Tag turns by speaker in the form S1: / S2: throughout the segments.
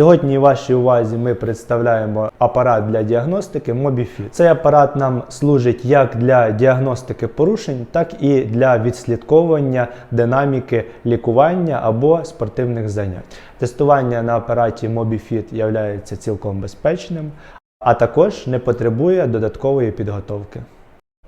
S1: Сьогодні вашій увазі ми представляємо апарат для діагностики MobiFit. Цей апарат нам служить як для діагностики порушень, так і для відслідковування динаміки лікування або спортивних занять. Тестування на апараті MobiFit є цілком безпечним, а також не потребує додаткової підготовки.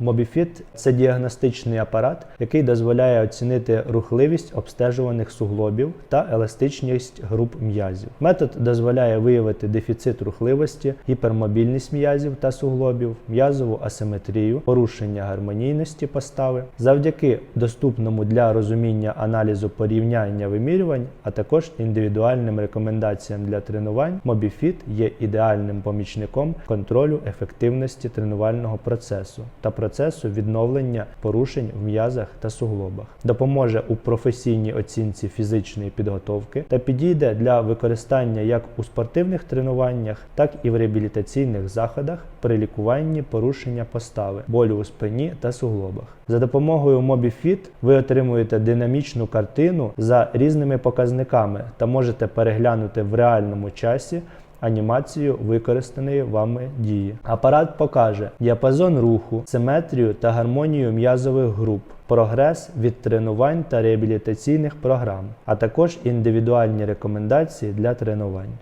S1: MobiFit – це діагностичний апарат, який дозволяє оцінити рухливість обстежуваних суглобів та еластичність груп м'язів. Метод дозволяє виявити дефіцит рухливості, гіпермобільність м'язів та суглобів, м'язову асиметрію, порушення гармонійності постави. Завдяки доступному для розуміння аналізу порівняння вимірювань, а також індивідуальним рекомендаціям для тренувань, MobiFit є ідеальним помічником контролю ефективності тренувального процесу та процесу відновлення порушень в м'язах та суглобах, допоможе у професійній оцінці фізичної підготовки та підійде для використання як у спортивних тренуваннях, так і в реабілітаційних заходах при лікуванні порушення постави, болю у спині та суглобах. За допомогою MobiFit ви отримуєте динамічну картину за різними показниками та можете переглянути в реальному часі анімацію використаної вами дії. Апарат покаже діапазон руху, симетрію та гармонію м'язових груп, прогрес від тренувань та реабілітаційних програм, а також індивідуальні рекомендації для тренувань.